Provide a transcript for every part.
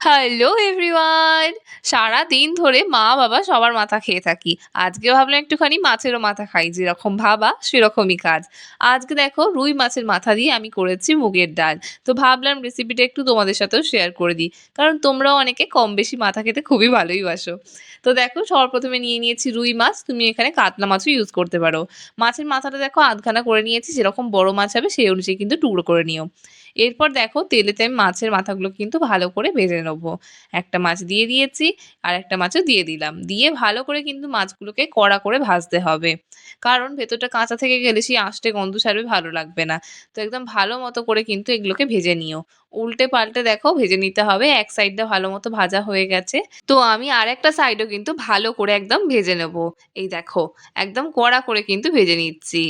Hello everyone! সারাদিন ধরে মা বাবা সবার মাথা খেয়ে থাকি। আজকে ভাবলাম একটুখানি মাছেরও মাথা খাই। যেরকম ভাবা, সেরকমই কাজ। আজকে দেখো, রুই মাছের মাথা দিয়ে আমি করেছি মুগের ডাল। তো ভাবলাম রেসিপিটা একটু তোমাদের সাথেও শেয়ার করে দিই। কারণ তোমরাও অনেকে কম বেশি মাথা খেতে খুবই ভালোই বাসো। তো দেখো সবার প্রথমে নিয়ে নিয়েছি রুই মাছ। তুমি এখানে কাতলা মাছও ইউজ করতে পারো। মাছের মাথাটা দেখো, আধখানা করে নিয়েছি। যেরকম বড় মাছ হবে, সেই অনুযায়ী কিন্তু টুকরো করে নিও। এরপর দেখো, তেলেতে আমি মাছের মাথাগুলো কিন্তু ভালো করে ভেজে নেব। একটা মাছ দিয়ে দিয়েছি, আর একটা মাছও দিয়ে দিলাম। দিয়ে ভালো করে কিন্তু মাছগুলোকে কড়া করে ভাজতে হবে। কারণ ভেতরটা কাঁচা থেকে গেলে সেই আঁশটে গন্ধ ছাড়বে, ভালো লাগবে না। তো একদম ভালো মতো করে কিন্তু এগুলোকে ভেজে নিও। উল্টে পাল্টে দেখো ভেজে নিতে হবে। এক সাইডটা ভালো মতো ভাজা হয়ে গেছে। তো আমি আরেকটা সাইডও কিন্তু ভালো করে একদম ভেজে নেব। এই দেখো, একদম কড়া করে কিন্তু ভেজে নিচ্ছি।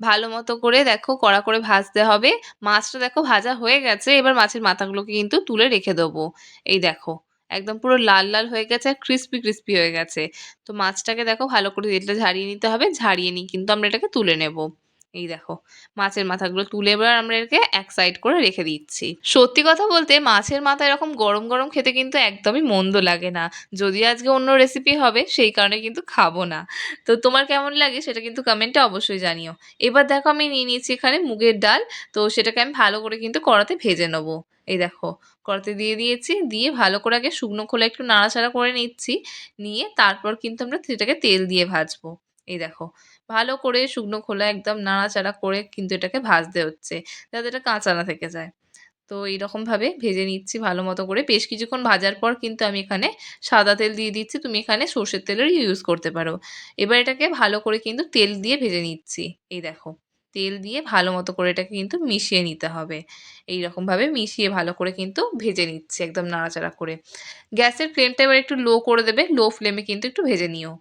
ভালো মতো করে দেখো কড়া করে ভাজতে হবে। মাছটা দেখো ভাজা হয়ে গেছে। এবার মাছের মাথাগুলোকে কিন্তু তুলে রেখে দেবো। এই দেখো, একদম পুরো লাল লাল হয়ে গেছে আর ক্রিস্পি ক্রিস্পি হয়ে গেছে। তো মাছটাকে দেখো ভালো করে তেলটা ঝারিয়ে নিতে হবে। ঝারিয়ে নিয়ে কিন্তু আমরা এটাকে তুলে নেব। এই দেখো, মাছের মাথাগুলো তুলে এবার আমরা এটাকে এক সাইড করে রেখে দিচ্ছি। সত্যি কথা বলতে মাছের মাথা এরকম গরম গরম খেতে কিন্তু একদমই মন্দ লাগে না। যদিও আজকে অন্য রেসিপি হবে, সেই কারণে কিন্তু খাব না। তো তোমার কেমন লাগে সেটা কিন্তু কমেন্টে অবশ্যই জানিও। এবার দেখো আমি নিয়ে নিয়েছি এখানে মুগের ডাল। তো সেটাকে আমি ভালো করে কিন্তু কড়াতে ভেজে নেব। এই দেখো, কড়াতে দিয়ে দিয়েছি। দিয়ে ভালো করে আগে শুকনো খোলা একটু নাড়াচাড়া করে নিচ্ছি। নিয়ে তারপর কিন্তু আমরা সেটাকে তেল দিয়ে ভাজবো। এই দেখো, ভালো করে শুকনো খোলা একদম নাড়াচাড়া করে কিন্তু এটাকে ভাজতে হচ্ছে। যাতে এটা কাঁচা না থেকে যায়। তো এইরকমভাবে ভেজে নিচ্ছি ভালো মতো করে। বেশ কিছুক্ষণ ভাজার পর কিন্তু আমি এখানে সাদা তেল দিয়ে দিচ্ছি। তুমি এখানে সর্ষের তেলেরও ইউজ করতে পারো। এবার এটাকে ভালো করে কিন্তু তেল দিয়ে ভেজে নিচ্ছি। এই দেখো, তেল দিয়ে ভালো মতো করে এটাকে কিন্তু মিশিয়ে নিতে হবে। এই রকমভাবে মিশিয়ে ভালো করে কিন্তু ভেজে নিচ্ছি একদম নাড়াচাড়া করে। গ্যাসের ফ্লেমটা এবার একটু লো করে দেবে। লো ফ্লেমে কিন্তু একটু ভেজে নিও।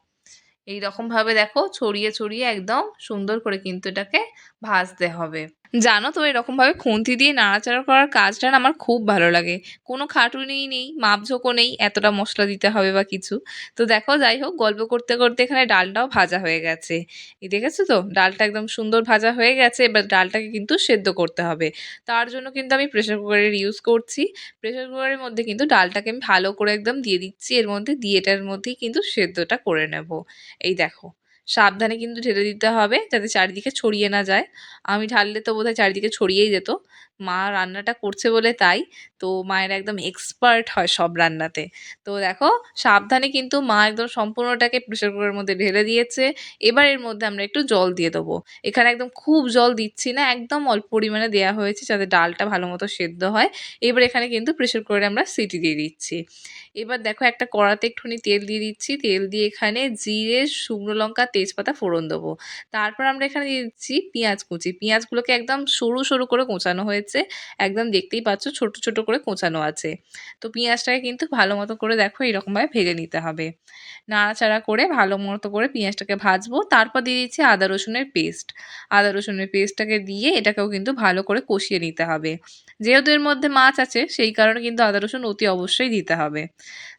এই রকমভাবে দেখো ছড়িয়ে ছড়িয়ে একদম সুন্দর করে কিন্তু এটাকে ভাজতে হবে। জানো তো এরকমভাবে খুন্তি দিয়ে নাড়াচাড়া করার কাজটা আমার খুব ভালো লাগে। কোনো খাটুনিই নেই, মাপঝোঁকও নেই এতটা মশলা দিতে হবে বা কিছু। তো দেখো যাই হোক গল্প করতে করতে এখানে ডালটাও ভাজা হয়ে গেছে। এই দেখেছ তো ডালটা একদম সুন্দর ভাজা হয়ে গেছে। এবার ডালটাকে কিন্তু সেদ্ধ করতে হবে। তার জন্য কিন্তু আমি প্রেসার কুকারের ইউজ করছি। প্রেসার কুকারের মধ্যে কিন্তু ডালটাকে আমি ভালো করে একদম দিয়ে দিচ্ছি এর মধ্যে দিয়ে এটার মধ্যেই কিন্তু সেদ্ধটা করে নেব। এই দেখো সাবধানে কিন্তু ঢেলে দিতে হবে যাতে চারিদিকে ছড়িয়ে না যায়। আমি ঢাললে তো বোধহয় চারিদিকে ছড়িয়েই যেত। মা রান্নাটা করছে বলে তাই। তো মায়ের একদম এক্সপার্ট হয় সব রান্নাতে। তো দেখো সাবধানে কিন্তু মা একদম সম্পূর্ণটাকে প্রেসার কুকারের মধ্যে ঢেলে দিয়েছে। এবার এর মধ্যে আমরা একটু জল দিয়ে দেবো। এখানে একদম খুব জল দিচ্ছি না একদম অল্প পরিমাণে দেওয়া হয়েছে যাতে ডালটা ভালো মতো সেদ্ধ হয়। এবার এখানে কিন্তু প্রেসার কুকারে আমরা সিটি দিয়ে দিচ্ছি। এবার দেখো একটা কড়াতে একটুখানি তেল দিয়ে দিচ্ছি। তেল দিয়ে এখানে জিরে, শুকনো লঙ্কা, তেজপাতা ফোড়ন দেবো। তারপর আমরা এখানে দিচ্ছি পেঁয়াজ কুচি। পেঁয়াজগুলোকে একদম সরু সরু করে কোঁচানো হয়েছে। একদম দেখতেই পাচ্ছ ছোট ছোট করে কোঁচানো আছে। তো পেঁয়াজটাকে কিন্তু ভালো মতো করে দেখো এরকমভাবে ভেজে নিতে হবে। নাড়াচাড়া করে ভালো মতো করে পেঁয়াজটাকে ভাজবো। তারপর দিয়ে দিচ্ছি আদা রসুনের পেস্ট। আদা রসুনের পেস্টটাকে দিয়ে এটাকেও কিন্তু ভালো করে কষিয়ে নিতে হবে। যেহেতু এর মধ্যে মাছ আছে, সেই কারণে কিন্তু আদা রসুন অতি অবশ্যই দিতে হবে।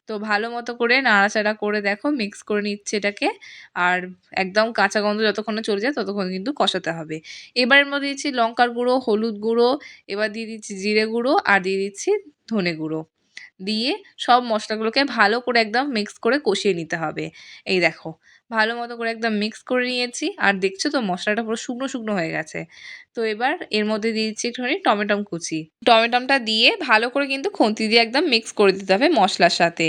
তো ভালো মতো করে নাড়াচাড়া করে দেখো মিক্স করে নিচ্ছে এটাকে। আর একদম কাঁচা গন্ধ যতক্ষণ চলে যায় ততক্ষণ কিন্তু কষাতে হবে। এবারের মধ্যে দিচ্ছি লঙ্কার গুঁড়ো, হলুদ গুঁড়ো, এবার দিয়ে দিচ্ছি জিরে গুঁড়ো আর দিয়ে দিচ্ছি ধনে গুঁড়ো। দিয়ে সব মশলাগুলোকে ভালো করে একদম মিক্স করে কষিয়ে নিতে হবে। এই দেখো ভালো মতো করে একদম মিক্স করে নিয়েছি আর দেখছ তো মশলাটা পুরো শুকনো শুকনো হয়ে গেছে। তো এবার এর মধ্যে দিয়ে দিচ্ছি একটুখানি টমেটম কুচি। টমেটমটা দিয়ে ভালো করে কিন্তু খুন্তি দিয়ে একদম মিক্স করে দিতে হবে মশলার সাথে।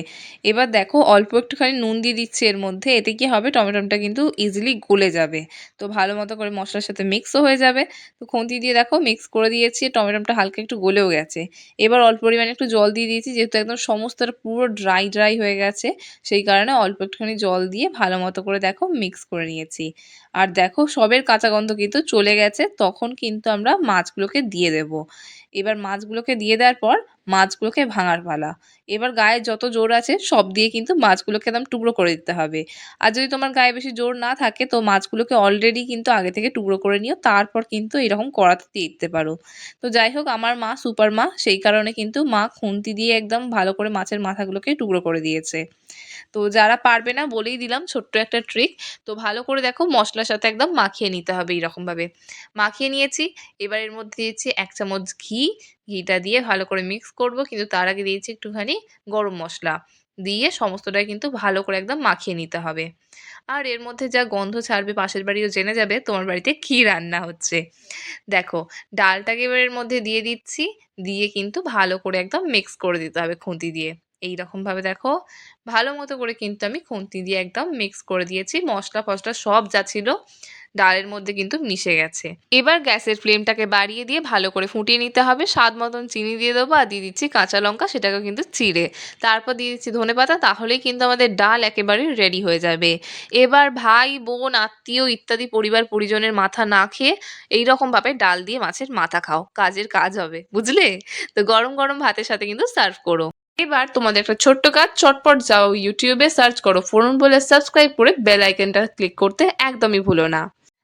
এবার দেখো অল্প একটুখানি নুন দিয়ে দিচ্ছি এর মধ্যে, এতে কি হবে টমেটমটা কিন্তু ইজিলি গলে যাবে। তো ভালো মতো করে মশলার সাথে মিক্সও হয়ে যাবে। তো খুন্তি দিয়ে দেখো মিক্স করে দিয়েছি, টমেটমটা হালকা একটু গলেও গেছে। এবার অল্প পরিমাণে একটু জল দিয়ে দিয়েছি, যেহেতু একদম সমস্তটা পুরো ড্রাই ড্রাই হয়ে গেছে, সেই কারণে অল্প একটুখানি জল দিয়ে ভালো মতো করে দেখো মিক্স করে নিয়েছি। আর দেখো সবের কাঁচা গন্ধ কিন্তু চলে গেছে, তখন কিন্তু আমরা মাছগুলোকে দিয়ে দেবো। এবার মাছগুলোকে দিয়ে দেওয়ার পর মাছগুলোকে ভাঙার পালা। এবার গায়ে যত জোর আছে সব দিয়ে কিন্তু মাছগুলোকে একদম টুকরো করে দিতে হবে। আর যদি তোমার গায়ে বেশি জোর না থাকে তো মাছগুলোকে অলরেডি কিন্তু আগে থেকে টুকরো করে নিও তারপর কিন্তু এরকম কড়াতে দিয়ে দিতে পারো। তো যাই হোক আমার মা সুপার মা সেই কারণে কিন্তু মা খুন্তি দিয়ে একদম ভালো করে মাছের মাথাগুলোকে টুকরো করে দিয়েছে। তো যারা পারবে না বলেই দিলাম ছোট্ট একটা ট্রিক। তো ভালো করে দেখো মশলার সাথে একদম মাখিয়ে নিতে হবে এইরকমভাবে। মাখিয়ে নিয়েছি। এবার এর মধ্যে দিয়েছি এক চামচ ঘি, ঘিটা দিয়ে ভালো করে মিক্স করব। কিন্তু তার আগে দিয়েছি একটুখানি গরম মশলা। দিয়ে সমস্তটাই কিন্তু ভালো করে একদম মাখিয়ে নিতে হবে। আর এর মধ্যে যা গন্ধ ছাড়বে পাশের বাড়িও জেনে যাবে, তোমার বাড়িতে কী রান্না হচ্ছে। দেখো, ডালটাকে এবার এর মধ্যে দিয়ে দিচ্ছি। দিয়ে কিন্তু ভালো করে একদম মিক্স করে দিতে হবে খুন্তি দিয়ে। এই রকমভাবে দেখো, ভালো মতো করে কিন্তু আমি খুন্তি দিয়ে একদম মিক্স করে দিয়েছি। মশলা ফসলা সব যা ছিল ডালের মধ্যে কিন্তু মিশে গেছে। এবার গ্যাসের ফ্লেমটাকে বাড়িয়ে দিয়ে ভালো করে ফুটিয়ে নিতে হবে। স্বাদ মতন চিনি দিয়ে দেবো আর দিয়ে দিচ্ছি কাঁচা লঙ্কা সেটাকে কিন্তু চিড়ে। তারপর দিয়ে দিচ্ছি ধনে পাতা তাহলেই কিন্তু আমাদের ডাল একেবারে রেডি হয়ে যাবে। এবার ভাই, বোন, আত্মীয় ইত্যাদি পরিবার পরিজনের মাথা না খেয়ে এইরকমভাবে ডাল দিয়ে মাছের মাথা খাও। কাজের কাজ হবে, বুঝলে? তো গরম গরম ভাতের সাথে কিন্তু সার্ভ করো। এবার তোমাদের একটা ছোট্ট কাজ, চটপট যাও ইউটিউবে সার্চ করো। ফোরন বলে সাবস্ক্রাইব করে বেল আইকনটা ক্লিক করতে একদমই ভুলো না।